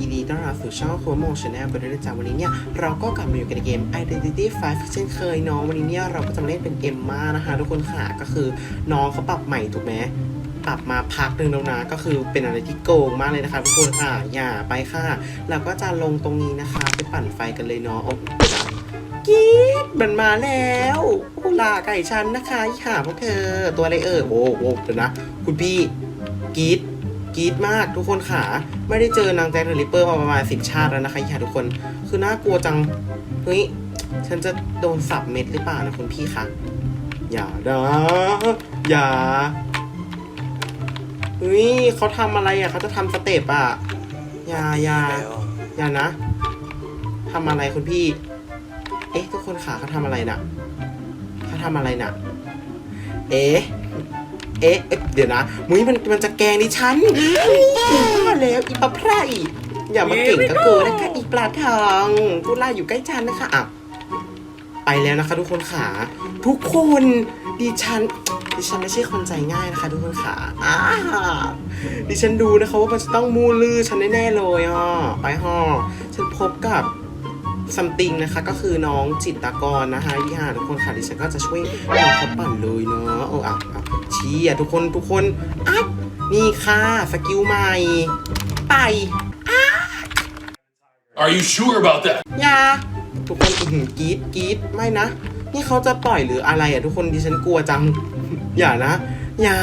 ยินดีต้อนรับสู่ช่องโคโมชแนลกันด้วยนะจ๊ะวันนี้เนี่ย เราก็กลับมาอยู่กันในเกม Identity 5 เช่นเคยเน้องวันนี้เนี่ย เราก็จะมาเล่นเป็นเอมมานะคะ ทุกคนค่ะ ก็คือน้องเขาปรับใหม่ถูกไหมปรับมาพักหนึ่งแล้วนะก็คือเป็นอะไรที่โกงมากเลยนะคะทุกคนค่ะอย่าไปค่ะเราก็จะลงตรงนี้นะคะไปปั่นไฟกันเลยเนาะโอ้กีดมันมาแล้วโอ้ลาไก่ชันนะคะอีห่าพวกเธอตัวอะไรเออโอ้โหเดี๋ยวนะ คุณพี่กีด กรี๊ดมากทุกคนขาไม่ได้เจอนางแจ็คเดอะริปเปอร์มาประมาณสิบชาติแล้วนะคะค่ะทุกคน คือน่ากลัวจัง เฮ้ย ฉันจะโดนสับเม็ดหรือเปล่านะคุณพี่คะ อย่านะอย่า เฮ้ยเขาทำอะไรอะเขาจะทำสเต็ปอะ อย่าอย่าอย่านะทำอะไรคุณพี่ เอ๊ะทุกคนขาเขาทำอะไรน่ะเขาทำอะไรน่ะ เอ๊ะ เอ๊ะเอ๊ะเดี๋ยวนะ มุ้ยมันมันจะแกล้งดิฉันว่าแล้วอีปลาไพร่อย่ามาเก่งกับกูนะคะอีปลาทองกูล่าอยู่ใกล้ฉันนะคะอะไปแล้วนะคะ ทุกคนขาทุกคนดิฉันดิฉันไม่ใช่คนใจง่ายนะคะ ทุกคนขาอ่าดิฉันดูนะคะว่ามันจะต้องมูลือฉันแน่ๆเลยอะไปห่อฉันพบกับ ซัมติงนะคะ ก็คือน้องจิตรกรนะคะยี่ห้าทุกคนค่ะดิฉันก็จะช่วยน้องเขาปั่นเลยเนาะโอ้อะอะชี้อะทุกคนทุกคนอัพนี่ค่ะสกิลใหม่ ไป Are you sure about that? อยาทุกคนอื้อหือกรีดกรีดไม่นะ นี่เขาจะปล่อยหรืออะไรอะทุกคนดิฉันกลัวจัง อย่านะ อย่า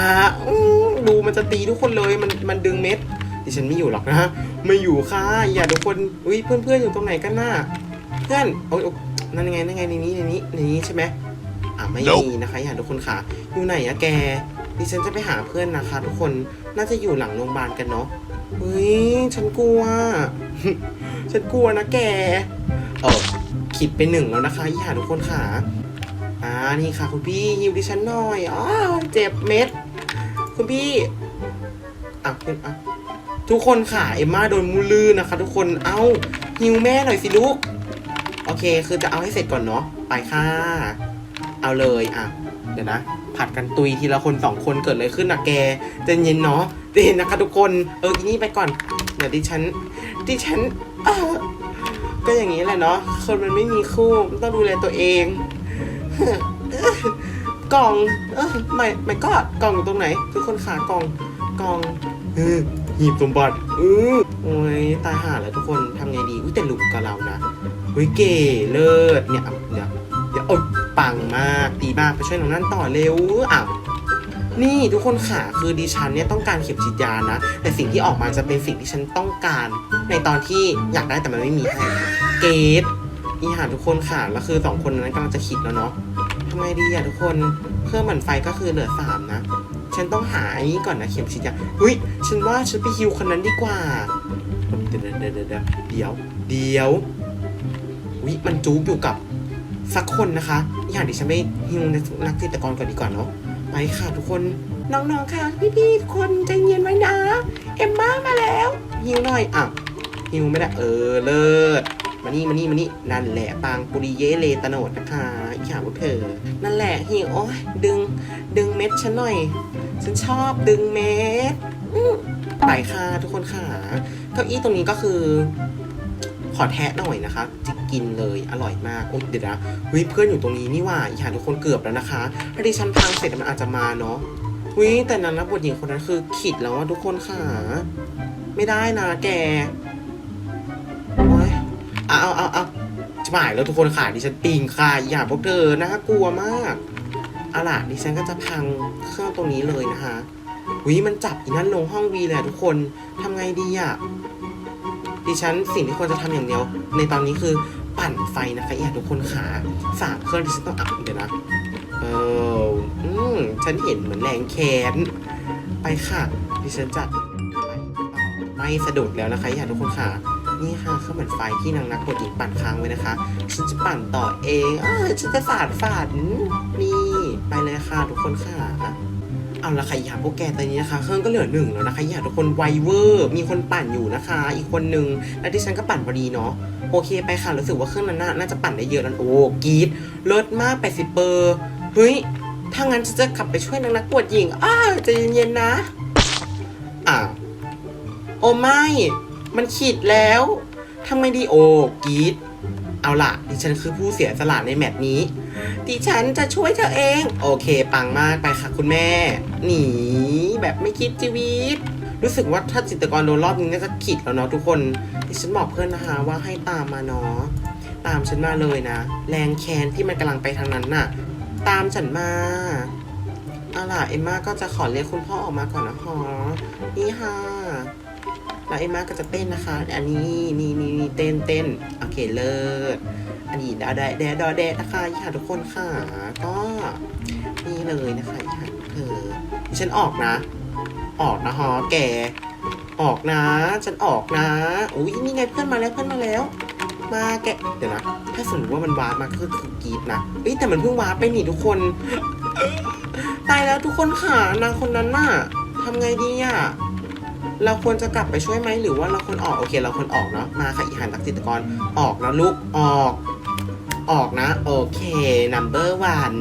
อื้อดูมันจะตีทุกคนเลยมันมันดึงเม็ด ดิฉันไม่อยู่หรอกนะ ไม่อยู่ค่ะ อย่าทุกคนอุ้ยเพื่อนเพื่อนๆอยู่ตรงไหนกันน่ะ เพื่อนโอ้ยโอ๊ยนั่นยังไงนั่นไงในนี้ในนี้ในนี้ใช่ไหมอะไม่มีนะคะอย่าทุกคนค่ะ อยู่ไหนอะแกดิฉันจะไปหาเพื่อนนะคะ ทุกคนน่าจะอยู่หลังโรงพยาบาลกันเนาะเฮ้ยฉันกลัว ฉันกลัวนะแกเออคิดไปหนึ่งแล้วนะคะอย่าทุกคนค่ะอ่านี่ค่ะ คุณพี่ฮิวดิฉันหน่อยอ๋อเจ็บเม็ด คุณพี่อะคุณอะทุกคนค่ะเอ็มมาโดนมูลลือนะคะ ทุกคนเอ้าฮิวแม่หน่อยสิลูก โอเค คือจะเอาให้เสร็จก่อนเนาะ ไปค่ะ เอาเลยอะ เดี๋ยวนะ ผัดกันตุยทีละคนสองคนเกิดอะไรขึ้นนะแกใจเย็นเนาะใจเย็นนะคะทุกคน เอออีนี่ไปก่อน เดี๋ยวดิฉัน ดิฉันก็อย่างนี้แหละเนาะ คนมันไม่มีคู่ต้องดูแลตัวเอง กล่อง เออไม่ไม่ก็กล่องอยู่ตรงไหน ทุกคนขากล่อง กล่องเออหีบสมบัติเออโอ้ยตายห่าแล้วทุกคนทำไงดีอุ้ยแต่หลุมกับเรานะ เฮ้ยเก๋เลิศเนี่ยเดี๋ยวเดี๋ยวโอ๊ยปังมากดีมากไปช่วยน้องนั่นต่อเร็วอ้าวนี่ทุกคนค่ะคือดิฉันเนี่ยต้องการเข็มฉีดยานะ แต่สิ่งที่ออกมาจะเป็นสิ่งที่ฉันต้องการ ในตอนที่อยากได้แต่มันไม่มีให้เกตอีหาทุกคนค่ะแล้วคือสองคนนั้นกำลังจะคิดแล้วเนาะทำไงดีอะทุกคนเครื่องหมันไฟก็คือเหลือสามนะ ฉันต้องหาไอ้นี้ก่อนนะเข็มฉีดยาอุ้ยฉันว่าฉันไปฮิวคนนั้นดีกว่า เดี๋ยวเดี๋ยวเดี๋ยวเดี๋ยว วเดี๋ยวอุ้ยมันจู๊กอยู่กับสักคนนะคะ อย่างที่ฉันไปฮิวนักจิตกรก่อนดีกว่าเนาะไปค่ะทุกคนน้องๆค่ะพี่ๆทุกคนใจเย็นไว้นะ เอ็มม่ามาแล้วฮิวหน่อยอะฮิวไม่ได้เออเลิศมานี่มานี่มานี่นั่นแหละปางปุริเยเลตโนดนะคะอีข่าวพวกเธอ นั่นแหละฮิวโอ้ยดึงดึงเม็ดฉันหน่อย ฉันชอบดึงเม็ดไปค่ะทุกคนค่ะ เก้าอี้ตรงนี้ก็คือ ขอแทะหน่อยนะคะจิกกินเลยอร่อยมากโอ๊ยเดี๋ยวนะเฮ้ยเพื่อนอยู่ตรงนี้นี่ว่าอย่าทุกคนเกือบแล้วนะคะถ้าดิฉันพังเสร็จมันอาจจะมาเนาะเฮ้ยแต่นั้นนะบทหญิงคนนั้นคือขิดแล้วว่าทุกคนค่ะ ไม่ได้นะแกโอ้ยเอาเอาเอาเอาจะหมายแล้วทุกคนค่ะดิฉันปิงค่ะอย่าพวกเธอน่ากลัวมากเอาล่ะดิฉันก็จะพังเครื่องตรงนี้เลยนะคะวิมันจับอีนั่นลงห้องวีเละทุกคนทำไงดีอะ ดิฉันสิ่งที่ควรจะทำอย่างเดียว ในตอนนี้คือปั่นไฟนะคะอยากทุกคนขาสามเครื่องดิฉันต้องอัพเดี๋ยวนะเอออืมฉันเห็นเหมือนแรงแขนไปค่ะ ดิฉันจัดไปต่อไม่สะดุดแล้วนะคะอยากทุกคนค่ะนี่ค่ะเครื่องปั่นไฟที่นางนักบทหญิงปั่นค้างไว้นะคะ ฉันจะปั่นต่อเองเออฉันจะสาดฝันนี่ ไปเลยค่ะทุกคนค่ะ เอาละค่ะอย่าพวกแกตอนนี้นะคะ เครื่องก็เหลือหนึ่งแล้วนะคะอย่าทุกคนไวเวอร์ มีคนปั่นอยู่นะคะ อีกคนนึงแล้วที่ฉันก็ปั่นพอดีเนาะโอเคไปค่ะรู้สึกว่าเครื่องนั้นน่าจะปั่นได้เยอะแล้วโอ้กีดเลิศมาก80เปอร์เฮ้ยถ้างั้นฉันจะขับไปช่วยนางนักบวชหญิงอ้าวใจเย็นๆนะอ่าวโอ้ไม่มันขีดแล้วทำไงดีโอกีดเอาล่ะดิฉันคือผู้เสียสละในแมตช์นี้ ดิฉันจะช่วยเธอเอง โอเค ปังมากไปค่ะคุณแม่ หนีแบบไม่คิดชีวิต รู้สึกว่าถ้าจิตรกรโดนรอบนี้น่าจะขีดแล้วเนาะทุกคน ดิฉันบอกเพื่อนนะคะว่าให้ตามมาเนาะ ตามฉันมาเลยนะ แรงแคนที่มันกำลังไปทางนั้นน่ะ ตามฉันมาเอาล่ะเอ็มมาก็จะขอเรียกคุณพ่อออกมาก่อนนะฮะนี่ค่ะแล้วเอ็มมาก็จะเต้นนะคะ อันนี้นี่นี่เต้นเต้นโอเคเลิศ นนี้ดาแดดแดดดอแดดนะคะยี่ค่ะทุกคนค่ะ ก็นี่เลยนะคะยี่ค่ะเธอฉันออกนะ ออกนะฮะแก ออกนะ ฉันออกนะ อุ้ยนี่ไงเพื่อนมาแล้วเพื่อนมาแล้ว มาแกเดี๋ยวนะ ถ้าสมมติว่ามันวาร์ปมาก็คือกรีดนะเอ้ยแต่มันเพิ่งวาร์ปไปนี่ทุกคน ตายแล้วทุกคนค่ะนางคนนั้นน่ะทำไงดีอะเราควรจะกลับไปช่วยไหมหรือว่าเราควรออกโอเค เราควรออกเนาะมาค่ะอีหันตักจิตกรออกนะลูกออก ออกนะ โอเค number one